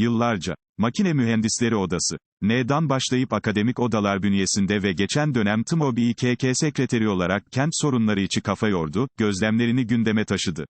Yıllarca, Makine Mühendisleri Odası, N'dan başlayıp akademik odalar bünyesinde ve geçen dönem TMOB İKK sekreteri olarak kent sorunları içi kafa yordu, gözlemlerini gündeme taşıdı.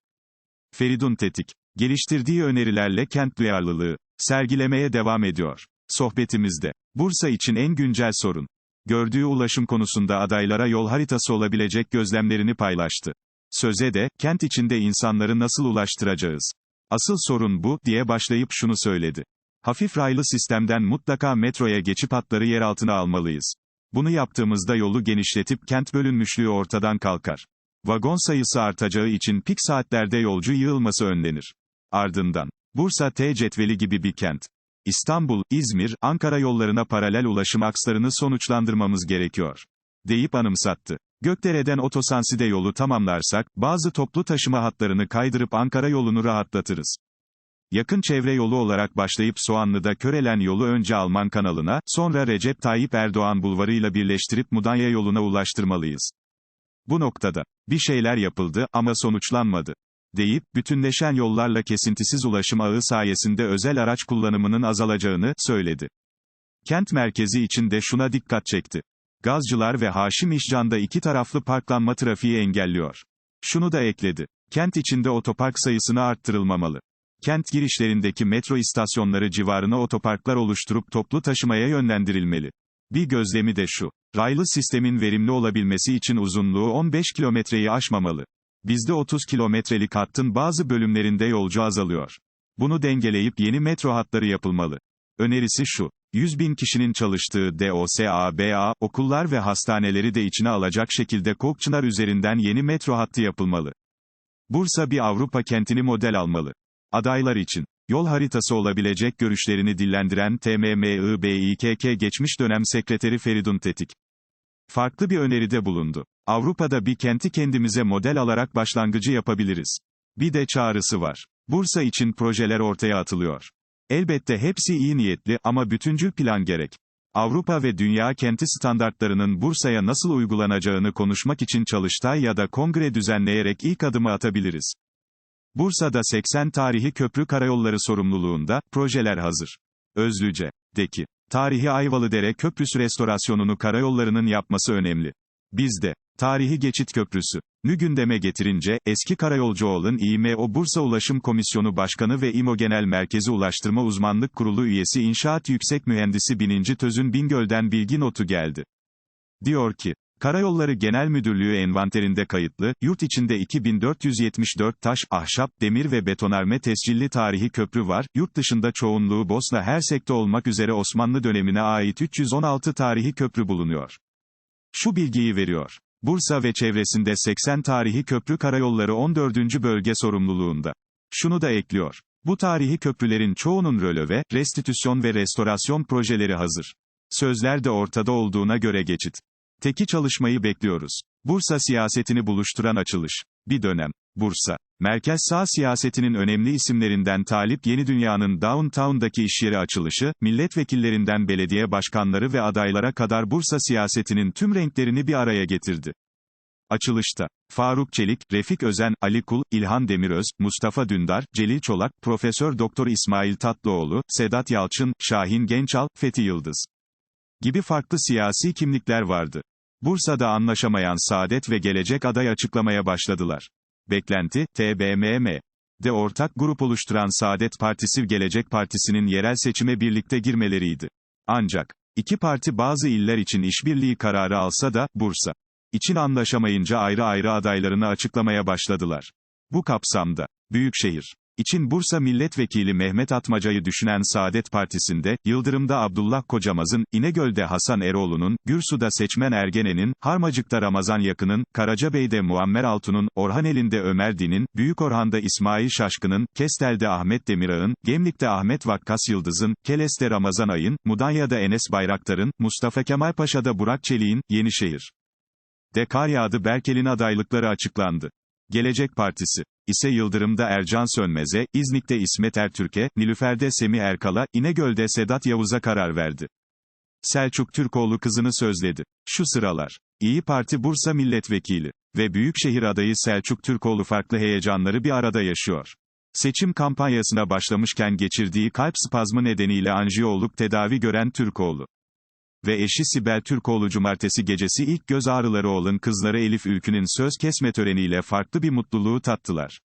Feridun Tetik, geliştirdiği önerilerle kent duyarlılığı, sergilemeye devam ediyor. Sohbetimizde, Bursa için en güncel sorun, gördüğü ulaşım konusunda adaylara yol haritası olabilecek gözlemlerini paylaştı. Söze de, kent içinde insanları nasıl ulaştıracağız? Asıl sorun bu, diye başlayıp şunu söyledi. Hafif raylı sistemden mutlaka metroya geçip hatları yer altına almalıyız. Bunu yaptığımızda yolu genişletip kent bölünmüşlüğü ortadan kalkar. Vagon sayısı artacağı için pik saatlerde yolcu yığılması önlenir. Ardından, Bursa T cetveli gibi bir kent. İstanbul, İzmir, Ankara yollarına paralel ulaşım akslarını sonuçlandırmamız gerekiyor. Deyip anımsattı. Gökdere'den Otosansi'de yolu tamamlarsak, bazı toplu taşıma hatlarını kaydırıp Ankara yolunu rahatlatırız. Yakın çevre yolu olarak başlayıp Soğanlı'da Körelen yolu önce Alman kanalına, sonra Recep Tayyip Erdoğan bulvarıyla birleştirip Mudanya yoluna ulaştırmalıyız. Bu noktada, bir şeyler yapıldı ama sonuçlanmadı. Deyip, bütünleşen yollarla kesintisiz ulaşım ağı sayesinde özel araç kullanımının azalacağını, söyledi. Kent merkezi için de şuna dikkat çekti. Gazcılar ve Haşim İşcan'da iki taraflı parklanma trafiği engelliyor. Şunu da ekledi. Kent içinde otopark sayısını arttırılmamalı. Kent girişlerindeki metro istasyonları civarına otoparklar oluşturup toplu taşımaya yönlendirilmeli. Bir gözlemi de şu. Raylı sistemin verimli olabilmesi için uzunluğu 15 kilometreyi aşmamalı. Bizde 30 kilometrelik hattın bazı bölümlerinde yolcu azalıyor. Bunu dengeleyip yeni metro hatları yapılmalı. Önerisi şu. 100 bin kişinin çalıştığı DOSABA, okullar ve hastaneleri de içine alacak şekilde Kokçınar üzerinden yeni metro hattı yapılmalı. Bursa bir Avrupa kentini model almalı. Adaylar için, yol haritası olabilecek görüşlerini dillendiren TMMIBİKK geçmiş dönem sekreteri Feridun Tetik. Farklı bir öneride bulundu. Avrupa'da bir kenti kendimize model alarak başlangıcı yapabiliriz. Bir de çağrısı var. Bursa için projeler ortaya atılıyor. Elbette hepsi iyi niyetli ama bütüncül plan gerek. Avrupa ve dünya kenti standartlarının Bursa'ya nasıl uygulanacağını konuşmak için çalıştay ya da kongre düzenleyerek ilk adımı atabiliriz. Bursa'da 80 tarihi köprü karayolları sorumluluğunda, projeler hazır. Özlüce, deki, tarihi Ayvalıdere Köprüsü restorasyonunu karayollarının yapması önemli. Bizde, tarihi geçit köprüsü, nü gündeme getirince, eski Karayolcuoğlu'nun İMO Bursa Ulaşım Komisyonu Başkanı ve İMO Genel Merkezi Ulaştırma Uzmanlık Kurulu üyesi İnşaat Yüksek Mühendisi Bininci Tözün Bingöl'den bilgi notu geldi. Diyor ki, Karayolları Genel Müdürlüğü envanterinde kayıtlı, yurt içinde 2474 taş, ahşap, demir ve betonarme tescilli tarihi köprü var, yurt dışında çoğunluğu Bosna Hersek'te olmak üzere Osmanlı dönemine ait 316 tarihi köprü bulunuyor. Şu bilgiyi veriyor. Bursa ve çevresinde 80 tarihi köprü karayolları 14. bölge sorumluluğunda. Şunu da ekliyor. Bu tarihi köprülerin çoğunun röleve, restitüsyon ve restorasyon projeleri hazır. Sözler de ortada olduğuna göre geçit. Teki çalışmayı bekliyoruz. Bursa siyasetini buluşturan açılış. Bir dönem. Bursa. Merkez sağ siyasetinin önemli isimlerinden Talip Yeni Dünya'nın Downtown'daki işyeri açılışı, milletvekillerinden belediye başkanları ve adaylara kadar Bursa siyasetinin tüm renklerini bir araya getirdi. Açılışta, Faruk Çelik, Refik Özen, Ali Kul, İlhan Demiröz, Mustafa Dündar, Celil Çolak, Profesör Doktor İsmail Tatlıoğlu, Sedat Yalçın, Şahin Gençal, Fethi Yıldız gibi farklı siyasi kimlikler vardı. Bursa'da anlaşamayan Saadet ve Gelecek aday açıklamaya başladılar. Beklenti, TBMM. De ortak grup oluşturan Saadet Partisi Gelecek Partisi'nin yerel seçime birlikte girmeleriydi. Ancak, iki parti bazı iller için işbirliği kararı alsa da, Bursa için anlaşamayınca ayrı ayrı adaylarını açıklamaya başladılar. Bu kapsamda, Büyükşehir için Bursa Milletvekili Mehmet Atmaca'yı düşünen Saadet Partisi'nde, Yıldırım'da Abdullah Kocamaz'ın, İnegöl'de Hasan Eroğlu'nun, Gürsu'da Seçmen Ergenen'in, Harmacık'ta Ramazan Yakın'ın, Karacabey'de Muammer Altun'un, Orhaneli'nde Ömer Din'in, Büyükorhan'da İsmail Şaşkın'ın, Kestel'de Ahmet Demirağ'ın, Gemlik'te Ahmet Vakkas Yıldız'ın, Keles'te Ramazan Ay'ın, Mudanya'da Enes Bayraktar'ın, Mustafa Kemal Paşa'da Burak Çelik'in, Yenişehir. De yağdı Berkel'in adaylıkları açıklandı. Gelecek Partisi ise Yıldırım'da Ercan Sönmez'e, İznik'te İsmet Ertürk'e, Nilüfer'de Semih Erkal'a, İnegöl'de Sedat Yavuz'a karar verdi. Selçuk Türkoğlu kızını sözledi. Şu sıralar. İyi Parti Bursa Milletvekili ve Büyükşehir adayı Selçuk Türkoğlu farklı heyecanları bir arada yaşıyor. Seçim kampanyasına başlamışken geçirdiği kalp spazmı nedeniyle anjiyooluk tedavi gören Türkoğlu ve eşi Sibel Türkoğlu cumartesi gecesi ilk göz ağrıları olan kızları Elif Ülkü'nün söz kesme töreniyle farklı bir mutluluğu tattılar.